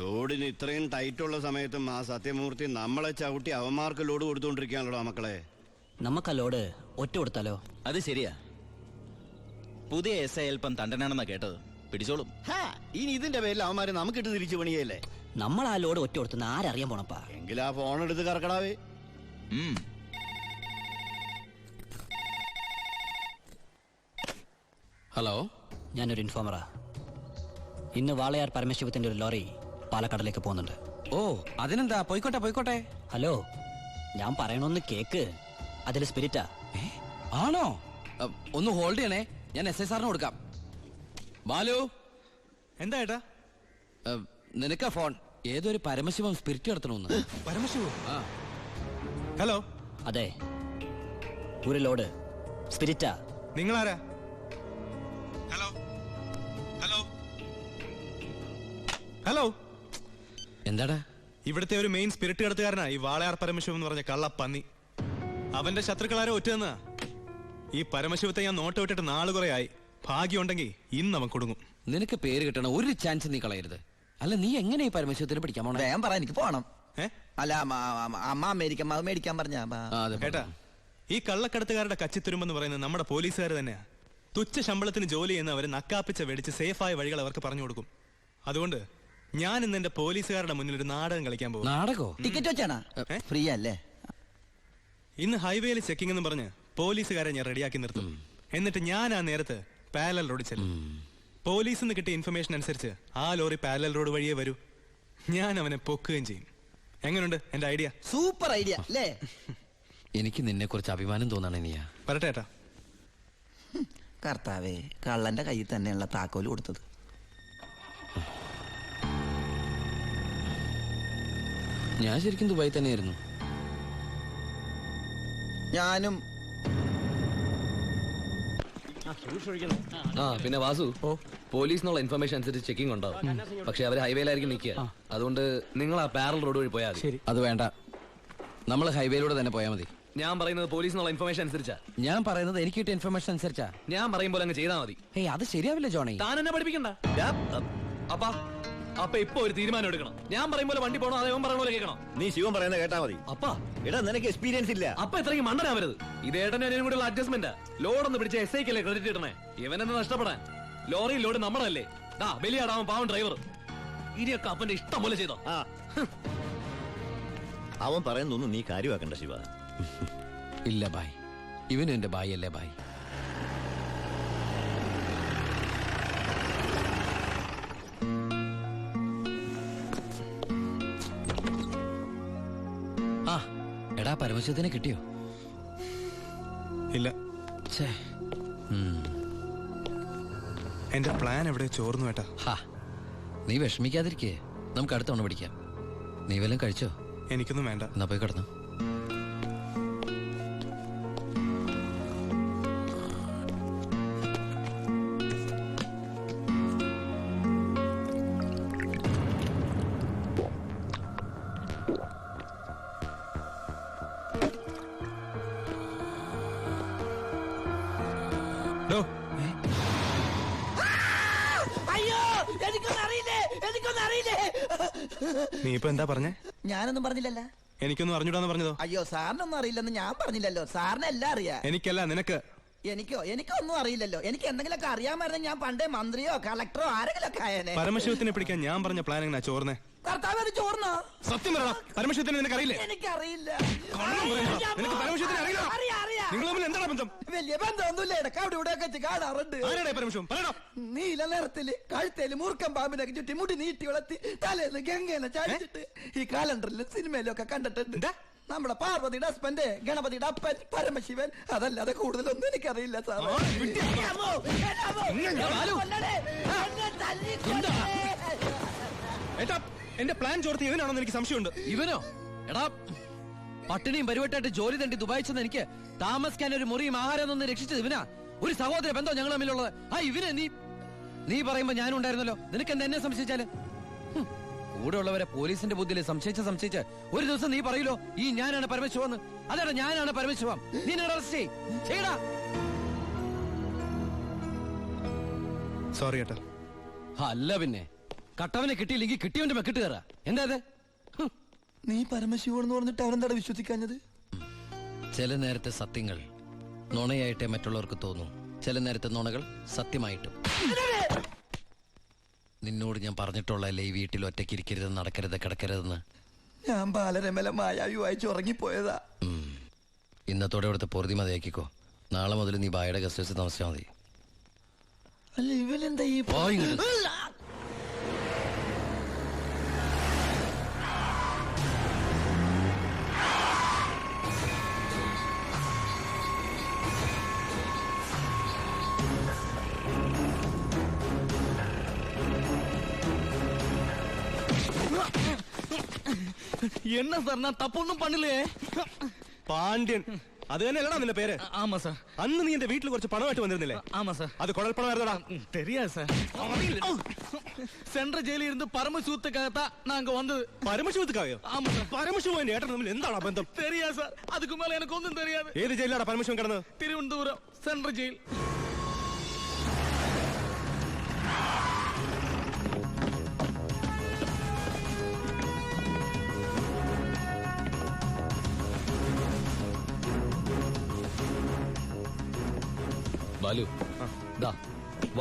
ലോഡിന് ഇത്രയും ടൈറ്റുള്ള സമയത്തും ആ സത്യമൂർത്തി നമ്മളെ ചവിട്ടി അവന്മാർക്ക് ലോഡ് കൊടുത്തോണ്ടിരിക്കാണല്ലോ മക്കളെ. നമുക്ക് ആ ലോഡ് ഒറ്റ കൊടുത്താലോ? അത് ശരിയാ. പുതിയ എസ് ഐ അല്പം തണ്ടനാണെന്നാ കേട്ടത്. പിടിച്ചോളും. ഹാ, ഇനി ഇതിന്റെ പേരിൽ അവന്മാര് നമുക്കിട്ട് തിരിച്ചു പണിയല്ലേ? നമ്മൾ ആ ലോഡ് ഒറ്റ കൊടുത്തുന്ന ആരറിയാൻ പോണപ്പാ? എങ്കിൽ ആ ഫോൺ എടുത്ത് കറക്കടാവേ. ഉം. ഹലോ? ഞാനൊരു ഇൻഫോമറാ. ഇന്ന് വാളയാർ പരമശിവത്തിന്റെ ഒരു ലോറി പാലക്കാടിലേക്ക് പോകുന്നുണ്ട്. ഓ അതിനെന്താ? പോയിക്കോട്ടെ പോയിക്കോട്ടെ. ഹലോ ഞാൻ പറയണൊന്ന് കേക്ക്. അതിൽ സ്പിരിറ്റാ. ആണോ? ഒന്ന് ഹോൾഡ് ചെയ്യണേ. ഞാൻ എസ് ഐ സാറിന് കൊടുക്കാം. ബാലു. എന്താ ഏട്ടാ? നിനക്ക നിനക്കാ ഫോൺ ഏതൊരു പരമശിവം സ്പിരിറ്റ് നടത്തണമെന്ന് പരമശിവം? ആ. ഹലോ. അതെ ഒരു ലോഡ്. സ്പിരിറ്റാ. ആരാ ഹലോ. ഹലോ. ഹലോ. എന്താടാ? ഇവിടുത്തെ ഒരു മെയിൻ സ്പിരിറ്റ് കടത്തുകാരനാ ഈ വാളയാർ പരമശിവം എന്ന് പറഞ്ഞ കള്ളപ്പന്നി. അവന്റെ ശത്രുക്കളാരോ ഒറ്റന്നാ ഈ പരമശിവത്തെ ഞാൻ നോട്ട് വിട്ടിട്ട് നാൾ കുറെ ആയി. ഭാഗ്യമുണ്ടെങ്കിൽ ഇന്ന് അവൻ കൊടുങ്ങും. നിനക്ക് പേര് കിട്ടണ ഒരു ചാൻസ് നീ കളയരുത്. അല്ല നീ എങ്ങനെ ഈ പരമശിവത്തിന് പിടിക്കാൻ പോണേ? വേഗം പറ എനിക്ക് പോണം. അല്ല അമ്മ മേടിക്കാൻ അത് മേടിക്കാൻ പറഞ്ഞ കേട്ടാ ഈ കള്ളക്കടത്തുകാരുടെ കച്ചിത്തുരുമ്പെന്ന് പറയുന്നത് നമ്മുടെ പോലീസുകാർ തന്നെയാ. തുച്ഛ ശമ്പളത്തിന് ജോലി ചെയ്യുന്ന അവരെ നക്കാപ്പിച്ച വെടിച്ച് സേഫായ വഴികൾ അവർക്ക് പറഞ്ഞു കൊടുക്കും. അതുകൊണ്ട് ഞാൻ ഇന്ന് എന്റെ പോലീസുകാരുടെ മുന്നിൽ ഒരു നാടകം കളിക്കാൻ പോകും നാടകോ? ടിക്കറ്റ് വെച്ചാണാ? ഏ? ഫ്രീ അല്ലേ ഇന്ന് ഹൈവേയിൽ ചെക്കിംഗ് എന്ന് പറഞ്ഞ് പോലീസുകാരെ ഞാൻ റെഡിയാക്കി നിർത്തും. എന്നിട്ട് ഞാൻ ആ നേരത്ത് പാരലൽ റോഡിൽ ചെല്ലും. പോലീസിൽ നിന്ന് കിട്ടിയ ഇൻഫർമേഷൻ അനുസരിച്ച് ആ ലോറി പാരലൽ റോഡ് വഴിയേ വരൂ. ഞാൻ അവനെ പൊക്കുകയും ചെയ്യും. എങ്ങനെയുണ്ട് എന്റെ ഐഡിയ? സൂപ്പർ ഐഡിയ അല്ലേ? എനിക്ക് നിന്നെ കുറിച്ച് അഭിമാനം തോന്നാണ് നീയാ വരട്ടെ ഏട്ടാ. കർത്താവേ കള്ളന്റെ കയ്യിൽ തന്നെയുള്ള താക്കോൽ കൊടുത്തത്. ഞാൻ ശരിക്കും ദുബായി തന്നെയായിരുന്നു. ഞാനും ആ പിന്നെ വാസു പോലീസിനുള്ള ഇൻഫർമേഷൻ അനുസരിച്ച് ചെക്കിംഗ് ഉണ്ടാവും. പക്ഷെ അവർ ഹൈവേയിലായിരിക്കും നിൽക്കുക. അതുകൊണ്ട് നിങ്ങൾ ആ പാരൽ റോഡ് വഴി പോയാൽ അത് വേണ്ട. നമ്മൾ ഹൈവേയിലൂടെ തന്നെ പോയാൽ മതി. ഞാൻ പറയുന്നത് പോലീസ് പോലീസിനുള്ള ഇൻഫർമേഷൻ അനുസരിച്ചാ. ഞാൻ പറയുന്നത് എനിക്ക് കിട്ടിയ ഇൻഫർമേഷൻ അനുസരിച്ചാ. ഞാൻ പറയുമ്പോൾ അങ്ങ് ചെയ്താൽ മതി. ഏയ് അത് ശരിയാവില്ല ജോണി. താൻ എന്നെ പഠിപ്പിക്കണ്ട. അപ്പാ. അപ്പൊ ഇപ്പൊ ഒരു തീരുമാനം എടുക്കണം. ഞാൻ പറയുമ്പോൾ പോലെ വണ്ടി പോണോ? അതേ പറയുന്ന പോലെ കേൾക്കണം? നീ ശിവൻ പറയുന്നത് കേട്ടാ മതി. അപ്പ. എടാ നിനക്ക് എക്സ്പീരിയൻസ് ഇല്ല. അപ്പൊ ഇത്രയും ഇത് ഏടനെ അതിനും കൂടെയുള്ള അഡ്ജസ്റ്റ്മെന്റ് ലോഡ് ഒന്ന് പിടിച്ച എസ് ഐക്കല്ലേ ക്രെഡിറ്റ് ഇടണേ? ഇവനെന്ന് നഷ്ടപ്പെടാൻ? ലോറി ലോഡ് നമ്മളല്ലേ? ദാ ബലിയാടാവൻ പാവം ഡ്രൈവർ ഇനിയൊക്കെ അപ്പന്റെ ഇഷ്ടം പോലെ ചെയ്തോ. ആ. അവൻ പറയുന്നൊന്നും നീ കാര്യമാക്കണ്ട ശിവ. ഇല്ല ബായ്. ഇവനും എന്റെ ബായ് അല്ലേ ബായ്? എടാ പരമശിവത്തിനെ കിട്ടിയോ? ഇല്ല. ഛേ. ഉം. എന്റെ പ്ലാൻ എവിടെ ചോർന്നു ഏട്ടാ? ഹാ. നീ വിഷമിക്കാതിരിക്കേ. നമുക്ക് അടുത്ത തവണ പിടിക്കാം നീ വല്ലതും കഴിച്ചോ? എനിക്കൊന്നും വേണ്ട. എന്നാ പോയി കിടന്നു. നീ ഇപ്പൊ എന്താ പറഞ്ഞേ? ഞാനൊന്നും പറഞ്ഞില്ലല്ല. എനിക്കൊന്നും അറിഞ്ഞൂടാന്ന് പറഞ്ഞതോ? അയ്യോ സാറിനൊന്നും അറിയില്ലെന്ന് ഞാൻ പറഞ്ഞില്ലല്ലോ. സാറിന് എല്ലാം അറിയാം. എനിക്കല്ല നിനക്ക്. എനിക്കോ? എനിക്കൊന്നും അറിയില്ലല്ലോ. എനിക്ക് എന്തെങ്കിലുമൊക്കെ അറിയാമായിരുന്നു ഞാൻ പണ്ടേ മന്ത്രിയോ കളക്ടറോ ആരെങ്കിലും ഒക്കെ ആയനെ. പരമശിവത്തിനെ പിടിക്കാൻ ഞാൻ പറഞ്ഞ പ്ലാൻ എങ്ങനെ ചോർന്നേ കർത്താവ് അത് ചോർന്നോ സത്യം പറയടാ. പരമശിവത്തിനെ നിനക്കറിയില്ലേ? എനിക്കറിയില്ല. കള്ളം. നിനക്ക് പരമശിവത്തിനെ അറിയില്ല? അറിയാം, അറിയാം. നിങ്ങൾ തമ്മിൽ എന്താണ് ബന്ധം? വലിയ ബന്ധമൊന്നുമില്ല. ഇടയ്ക്ക് അവിടെ ഇവിടെ ഒക്കെ കാണാറുണ്ട്. ആരുടെ പരമശിവം പറയടാ. നീല നിറത്തിൽ കഴുത്തേൽ മൂർക്കം പാമ്പിനെ ചുറ്റി മുടി നീട്ടി വളർത്തി തലേന്ന് ഗംഗേനെ ചാടിച്ചിട്ട് ഈ കാലണ്ടറിലും സിനിമയിലും ഒക്കെ കണ്ടിട്ടുണ്ട്. നമ്മുടെ പാർവതിയുടെ ഹസ്ബൻഡ് ഗണപതിയുടെ അപ്പൻ പരമശിവൻ അതല്ലാതെ കൂടുതലൊന്നും എനിക്കറിയില്ല സാർ എന്റെ പ്ലാൻ ചോർത്തി ഇവനാണെന്ന് എനിക്ക് സംശയമുണ്ട്. ഇവനോ? എടാ പട്ടിണിയും പരിവട്ടായിട്ട് ജോലി തണ്ടി ദുബായി ചെന്ന് എനിക്ക് താമസിക്കാൻ ഒരു മുറിയും ആഹാരം ഒന്ന് രക്ഷിച്ചത് ഇവനാ? ഒരു സഹോദര ബന്ധം ഞങ്ങൾ തമ്മിലുള്ളത്. ആ ഇവനെ നീ നീ പറയുമ്പോ ഞാനും ഉണ്ടായിരുന്നല്ലോ. നിനക്ക് എന്താ എന്നെ സംശയിച്ചാൽ? കൂടെ ഉള്ളവരെ പോലീസിന്റെ ബുദ്ധിയിൽ സംശയിച്ച് സംശയിച്ച് ഒരു ദിവസം നീ പറയൂലോ ഈ ഞാനാണ് പരമശിവം അതാണ് ഞാനാണ് പരമശിവം. നീ അറസ്റ്റ്. ചെയ്യടാ. സോറി ഏട്ടാ. അല്ല പിന്നെ. കട്ടവനെ കിട്ടിയില്ലെങ്കിൽ കിട്ടിയവന്റെ മെക്കിട്ട് കയറാ. എന്താ. നീ പരമശിവനെന്ന് പറഞ്ഞിട്ട് അവരെന്താണ് വിശ്വസിക്കാഞ്ഞത്? ചില നേരത്തെ സത്യങ്ങൾ നുണയായിട്ടേ മറ്റുള്ളവർക്ക് തോന്നും. ചില നേരത്തെ നുണകൾ സത്യമായിട്ടും. നിന്നോട് ഞാൻ പറഞ്ഞിട്ടുള്ളതല്ലേ ഈ വീട്ടിൽ ഒറ്റയ്ക്ക് ഇരിക്കരുത് നടക്കരുത് കിടക്കരുതെന്ന്? ഞാൻ ബാലരമല മായാവി വായിച്ച് ഉറങ്ങിപ്പോയതാ. ഇന്നത്തോടെ ഇവിടുത്തെ പൊറുതി മതിയാക്കിക്കോ. നാളെ മുതൽ നീ ബായുടെ ഗസ്റ്റ് ഹൗസിൽ താമസിച്ചാൽ മതി. അല്ല ഇവനെന്താ ഈ என்ன சார் நான் தப்பொன்னும் பண்ணலையே പാണ്ഡ്യൻ അത് തന്നെയല്ലടാ നിന്റെ പേര് ஆமா சார் അന്ന് നീ എന്റെ വീട്ടിൽ കുറച്ച് പണമായിട്ട് വന്നിരുന്നില്ലേ ஆமா சார் അത് കുഴൽപ്പണമായിരുന്നടാ ம், தெரியாது சார் சென்ற ஜெயில இருந்து பரமசூத்துக்காகத்தான் நாங்க வந்தது പരമശിവത്തുക്കായോ ஆமா சார் പരമശിവൻ ഏട്ടൻ തമ്മിൽ എന്താണ് ബന്ധം தெரியாது சார் அதுக்கு மேல எனக்கு ஒன்றும் தெரியாது ഏത് ജയിലാടാ പരമശിവൻ കിടന്നത് திருவனந்தபுரம் சென்ற ஜெயில்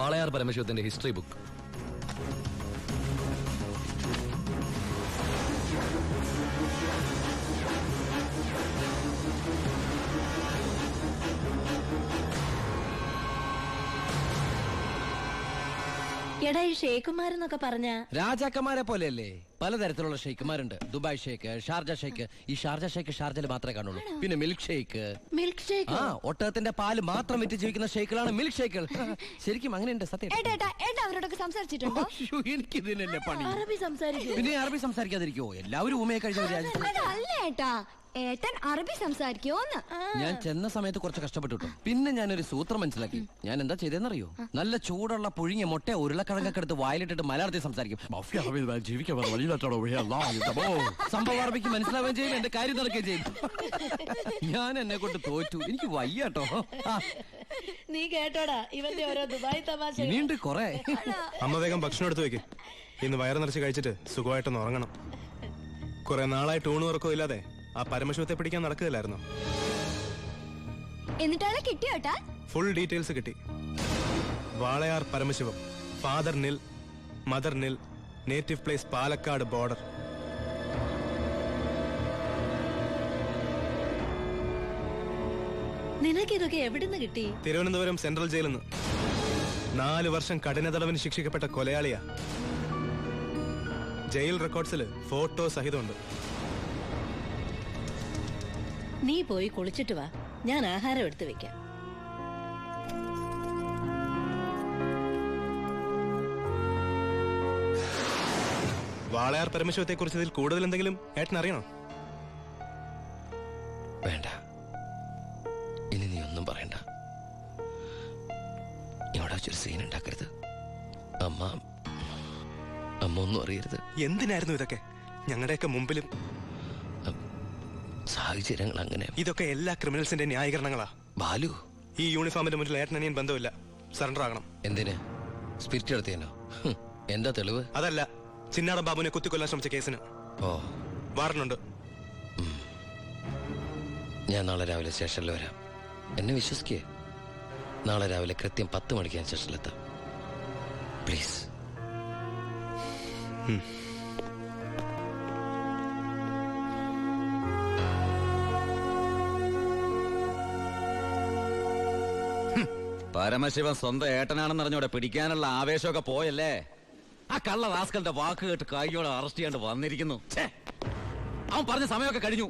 വാളയാർ പരമശിവത്തിന്റെ ഹിസ്റ്ററി ബുക്ക് എടാ ഈ ഷേക്കുമാരെന്നൊക്കെ പറഞ്ഞ രാജാക്കന്മാരെ പോലെയല്ലേ? പലതരത്തിലുള്ള ഷെയ്ക്കുമാരുണ്ട് ദുബായ് ഷേക്ക് ഷാർജ ഷേക്ക് ഈ ഷാർജ ഷേക്ക് ഷാർജയിൽ മാത്രമേ കാണുള്ളൂ. പിന്നെ മിൽക്ക് ഷേക്ക് മിൽക്ക് ഷേക്ക് ആ ഒട്ടകത്തിന്റെ പാൽ മാത്രം വിറ്റ് ജീവിക്കുന്ന ഷേക്കുകളാണ് മിൽക്ക് ഷേക്കുകൾ ശരിക്കും അങ്ങനെയുണ്ട് സത്യം. ഏട്ടാ ഏട്ടാ ഏട്ടാ അവരോടൊക്കെ സംസാരിച്ചിട്ടുണ്ടോ? അയ്യോ, എനിക്കിതിനല്ലേ പണി? അറബി സംസാരിക്കും. പിന്നെ അറബി സംസാരിക്കാതിരിക്കോ എല്ലാവരും ഊമയെ കഴിഞ്ഞ അല്ല ഏട്ടാ. ഏട്ടൻ അറബി സംസാരിക്കോന്ന് ഞാൻ ചെന്ന സമയത്ത് കുറച്ച് കഷ്ടപ്പെട്ടു കേട്ടോ. പിന്നെ ഞാനൊരു സൂത്രം മനസ്സിലാക്കി. ഞാൻ എന്താ ചെയ്തെന്നറിയോ നല്ല ചൂടുള്ള പുഴുങ്ങിയ മുട്ട ഉരുളക്കിഴങ്ങൊക്കെ എടുത്ത് വായിലിട്ടിട്ട് മലയാളത്തിൽ സംസാരിക്കും. സംഭവം അറബിക്ക് മനസ്സിലാവുകയും ചെയ്യും എന്റെ കാര്യം നടക്കുകയും ചെയ്യും. ഞാൻ എന്നെ കൊണ്ട് തോറ്റു. എനിക്ക് വയ്യാട്ടോ ആ, നീ കേട്ടോടാ ഇവന്റെ ഓരോ ദുബായ് തമാശ ഇനിയുണ്ട് കൊറേ. അമ്മ വേഗം ഭക്ഷണം എടുത്തു വെക്ക് ഇന്ന് വയറ് നിറച്ച് കഴിച്ചിട്ട് സുഖമായിട്ടൊന്ന് ഉറങ്ങണം. കുറെ നാളായിട്ട് ഊണ് ഉറക്കവും ഇല്ലാതെ. ആ പരമശിവത്തെ പിടിക്കാൻ നടക്കുകയില്ലായിരുന്നു? എന്നിട്ടാണ് കിട്ടിയോട്ടാ ഫുൾ ഡീറ്റെയിൽസ് കിട്ടി. Walayar Paramasivam father nil mother nil native place Palakkad border നിനക്ക് ഇതൊക്കെ എവിടുന്ന് കിട്ടി? തിരുവനന്തപുരം സെൻട്രൽ ജയിലിൽ നിന്ന് നാല് വർഷം കഠിന തടവിന് ശിക്ഷിക്കപ്പെട്ട കൊലയാളിയാ. Jail റെക്കോർഡ്സിൽ photo സഹിതമുണ്ട്. നീ പോയി കുളിച്ചിട്ട് വാ. ഞാൻ ആഹാരം എടുത്തു വെക്കാം. വാളയാർ പരമശിവത്തെ കുറിച്ച് ഇതിൽ കൂടുതൽ എന്തെങ്കിലും ഏട്ടൻ അറിയണോ? വേണ്ട. ഇനി നീ ഒന്നും പറയണ്ട. ഇവിടെ വെച്ചൊരു സീൻ ഉണ്ടാക്കരുത്. അമ്മ അമ്മ ഒന്നും അറിയരുത്. എന്തിനായിരുന്നു ഇതൊക്കെ? ഞങ്ങളുടെയൊക്കെ മുമ്പിലും സാഹചര്യങ്ങൾ അങ്ങനെ ഇതൊക്കെ എല്ലാ ക്രിമിനൽസിന്റെ ന്യായീകരണങ്ങളാ. ബാലു? ഈ യൂണിഫോമിന്റെ മുന്നിൽ ഏട്ടനനിയൻ ബന്ധമില്ല സറണ്ടർ ആകണം എന്തിന്? സ്പിരിറ്റ് എടുത്തേനോ എന്താ തെളിവ്? അതല്ല ചിന്നാടൻ ബാബുവിനെ കുത്തിക്കൊല്ലാൻ ശ്രമിച്ച കേസിന്. ഓ. വാറണ്ടുണ്ട് ഞാൻ നാളെ രാവിലെ സ്റ്റേഷനിൽ വരാം. എന്നെ വിശ്വസിക്കേ? നാളെ രാവിലെ കൃത്യം പത്ത് മണിക്ക് ഞാൻ സ്റ്റേഷനിലെത്താം. പ്ലീസ്. പരമശിവൻ സ്വന്തം ഏട്ടനാണെന്ന് അറിഞ്ഞോടെ പിടിക്കാനുള്ള ആവേശമൊക്കെ പോയല്ലേ? ആ കള്ള റാസ്കലിന്റെ വാക്ക് കേട്ട് കൈയോടെ അറസ്റ്റ് ചെയ്യാണ്ട് വന്നിരിക്കുന്നു! അവൻ പറഞ്ഞ സമയമൊക്കെ കഴിഞ്ഞു.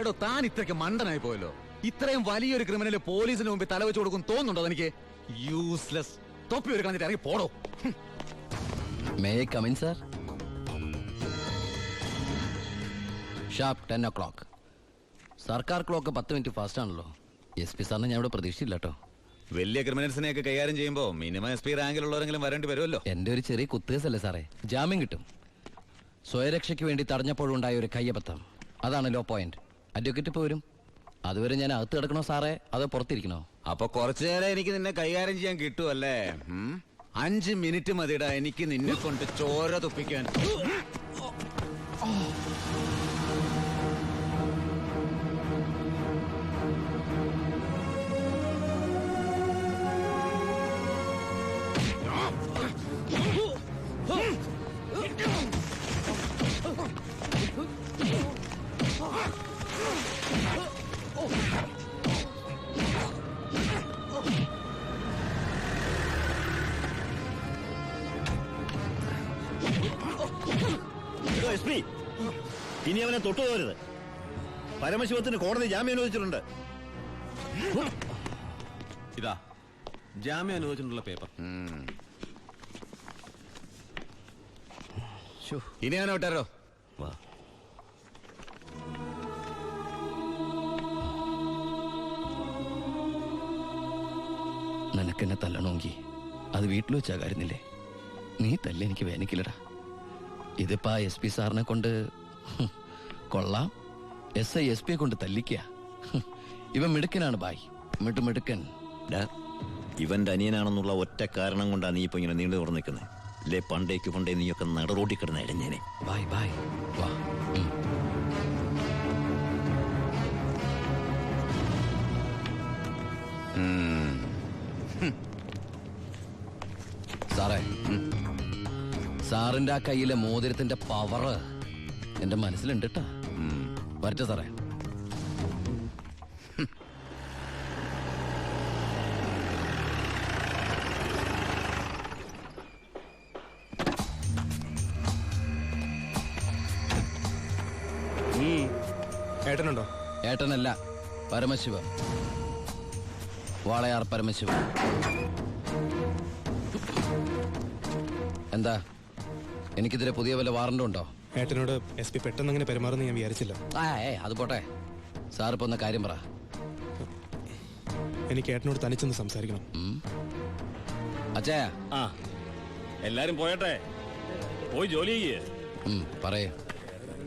എടോ താൻ ഇത്രയ്ക്ക് മണ്ടനായി പോയല്ലോ. ഇത്രയും വലിയൊരു ക്രിമിനൽ പോലീസിന് മുമ്പിൽ തലവെച്ച് കൊടുക്കും തോന്നുന്നുണ്ടോ എനിക്ക് യൂസ്ലെസ് തൊപ്പി ഒരു കളഞ്ഞിട്ട് ഇറങ്ങി പോടോ. May come in sir sharp ten o'clock സർക്കാർ ക്ലോക്ക് പത്ത് മിനിറ്റ് ഫാസ്റ്റ് ആണല്ലോ. എസ് പി സാറിനെ ഞാൻ ഇവിടെ പ്രതീക്ഷിച്ചില്ല കേട്ടോ വലിയ ക്രിമിനൽസിനെയൊക്കെ കൈകാര്യം ചെയ്യുമ്പോൾ മിനിമം എസ് പി റാങ്കിലുള്ളവരെങ്കിലും വരേണ്ടി വരുമല്ലോ. എന്റെ ഒരു ചെറിയ കുത്തേസല്ലേ സാറേ? ജാമ്യം കിട്ടും. സ്വയരക്ഷയ്ക്ക് വേണ്ടി തടഞ്ഞപ്പോഴുണ്ടായ ഒരു കയ്യബദ്ധം. അതാണ് ലോ പോയിന്റ് അഡ്വക്കേറ്റ് പോരും വരും. അതുവരെ ഞാൻ അകത്ത് കിടക്കണോ സാറേ? അതോ പുറത്തിരിക്കണോ? അപ്പൊ കുറച്ചു നേരം എനിക്ക് നിന്നെ കൈകാര്യം ചെയ്യാൻ കിട്ടുമല്ലേ? അഞ്ച് മിനിറ്റ് മതിടാ എനിക്ക് നിന്നെ കൊണ്ട് ചോര തുപ്പിക്കാൻ. ഇനി അവനെ തൊട്ടുപോകരുത് പരമശിവത്തിന് കോടതി ജാമ്യം അനുവദിച്ചിട്ടുണ്ട്. ഇതാ ജാമ്യം അനുവദിച്ചിട്ടുള്ള പേപ്പർ. ഇനി ഞാൻ വിട്ടാരോ? നിനക്കെന്നെ തല്ലണമെങ്കിൽ അത് വീട്ടിൽ വെച്ചാ കാര്യമില്ലേ? നീ തല്ല എനിക്ക് വേനിക്കില്ലടാ. ഇതിപ്പോ ആ എസ് പി സാറിനെ കൊണ്ട് കൊള്ളാം. എസ് ഐ എസ് പിയെ കൊണ്ട് തല്ലിക്ക ഇവൻ മിടുക്കനാണ് ബായ്. മിട്ടു മിടുക്കൻ. ഇവന്റെ അനിയനാണെന്നുള്ള ഒറ്റ കാരണം കൊണ്ടാണ് നീ ഇപ്പൊ ഇങ്ങനെ നീണ്ടു തുറന്നു നിൽക്കുന്നത് അല്ലേ പണ്ടേക്ക് പണ്ടേ നീയൊക്കെ നടറോട്ടി കിടന്ന ഇടഞ്ഞേനെ ബായ് ബായ്. വാ. സാറേ സാറിന്റെ ആ കയ്യിലെ മോതിരത്തിന്റെ പവറ് എന്റെ മനസ്സിലുണ്ട് കേട്ടാ വരട്ടെ സാറേ. ഏട്ടനുണ്ടോ? ഏട്ടനല്ല പരമശിവ വാളയാർ പരമശിവ എന്താ? എനിക്കിതിരെ പുതിയ വല്ല വാറണ്ടും ഉണ്ടോ? ഏട്ടനോട് എസ് പി പെട്ടെന്ന് അങ്ങനെ പെരുമാറുന്ന ഞാൻ വിചാരിച്ചില്ല. ആ ഏ അത് പോട്ടെ. സാറിപ്പോ ഒന്ന് കാര്യം പറ. എനിക്ക് ഏട്ടനോട് തനിച്ചൊന്ന് സംസാരിക്കണം. ഉം? ആ എല്ലാരും പോയട്ടെ? പോയി ജോലി ചെയ്യേ. ഉം, പറയേ.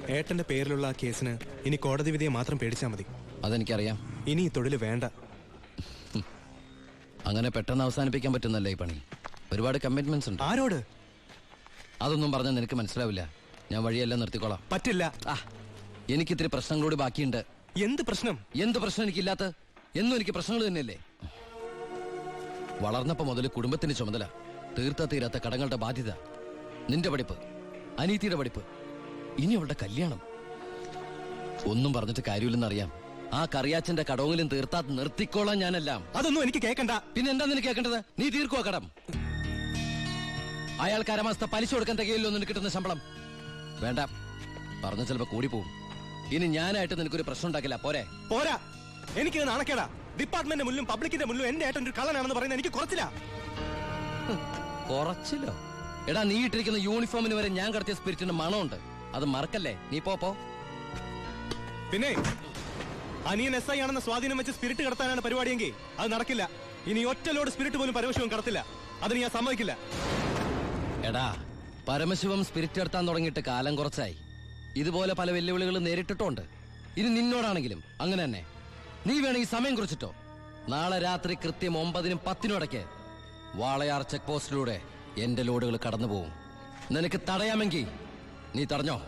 ഏട്ടന്റെ പേരിലുള്ള ആ കേസിന് ഇനി കോടതി വിധിയെ മാത്രം പേടിച്ചാൽ മതി. അതെനിക്കറിയാം. ഇനി ഈ തൊഴിൽ വേണ്ട. അങ്ങനെ പെട്ടെന്ന് അവസാനിപ്പിക്കാൻ പറ്റുന്നല്ലേ ഈ പണി? ഒരുപാട് കമ്മിറ്റ്മെന്റ്സ് ഉണ്ട്. ആരോട്? അതൊന്നും പറഞ്ഞാൽ നിനക്ക് മനസ്സിലാവില്ല. ഞാൻ വഴിയെല്ലാം നിർത്തിക്കോളാം. പറ്റില്ല. ആ എനിക്കിത്തിരി പ്രശ്നങ്ങളോട് ബാക്കിയുണ്ട്. എന്ത് പ്രശ്നം? എന്ത് പ്രശ്നം എനിക്കില്ലാത്ത? എന്നും എനിക്ക് പ്രശ്നങ്ങൾ തന്നെയല്ലേ? വളർന്നപ്പോ മുതൽ കുടുംബത്തിന്റെ ചുമതല. തീർത്ത തീരാത്ത കടങ്ങളുടെ ബാധ്യത. നിന്റെ പഠിപ്പ് അനീതിയുടെ പഠിപ്പ് ഇനി അവളുടെ കല്യാണം. ഒന്നും പറഞ്ഞിട്ട് കാര്യമില്ലെന്നറിയാം ആ കറിയാച്ചന്റെ കടവെങ്കിലും തീർത്താ നിർത്തിക്കോളാം ഞാനെല്ലാം. അതൊന്നും എനിക്ക് കേൾക്കണ്ട പിന്നെ എന്താ നിനക്ക് കേൾക്കേണ്ടത് നീ തീർക്കുവാ കടം. അയാൾക്ക് അരമാസത്തെ പലിശ കൊടുക്കാൻ തികയില്ലോ നിനക്ക് കിട്ടുന്ന ശമ്പളം. വേണ്ട. പറഞ്ഞ ചിലപ്പോ കൂടി പോവും. ഇനി ഞാനായിട്ട് നിനക്കൊരു പ്രശ്നം ഉണ്ടാക്കില്ല. പോരെ. പോരാ. എനിക്ക് നാണക്കേടാ. ഡിപ്പാർട്ട്മെന്റ് മുന്നിലും പബ്ലിക്കിന്റെ മുന്നിലും എന്റെ ഏട്ടൻ ഒരു കള്ളനാണെന്ന് പറയുന്നത് എനിക്ക് കുറച്ചില്ല. കുറച്ചില്ലോ എടാ നീ ഇട്ടിരിക്കുന്ന യൂണിഫോമിന് വരെ ഞാൻ കടത്തിയ സ്പിരിറ്റിന്റെ മണമുണ്ട്. അത് മറക്കല്ലേ? നീ പോ പോ. പിന്നെ അനിയൻ എസ് ഐ ആണെന്ന സ്വാധീനം വെച്ച് സ്പിരിറ്റ് കടത്താനാണ് പരിപാടിയെങ്കിൽ അത് നടക്കില്ല. ഇനി ഒറ്റ ലോഡ് സ്പിരിറ്റ് പോലും പരമശിവം കടത്തില്ല. അതിന് ഞാൻ സമ്മതിക്കില്ല. എടാ പരമശിവം സ്പിരിറ്റ് എടുത്താൻ തുടങ്ങിയിട്ട് കാലം കുറച്ചായി. ഇതുപോലെ പല വെല്ലുവിളികളും നേരിട്ടിട്ടുണ്ട്. ഇനി നിന്നോടാണെങ്കിലും അങ്ങനെ തന്നെ. നീ വേണമെങ്കിൽ സമയം കുറിച്ചിട്ടോ? നാളെ രാത്രി കൃത്യം ഒമ്പതിനും പത്തിനും ഇടയ്ക്ക് വാളയാർ ചെക്ക് പോസ്റ്റിലൂടെ എന്റെ ലോഡുകൾ കടന്നു പോവും നിനക്ക് തടയാമെങ്കിൽ നീ തടഞ്ഞോ?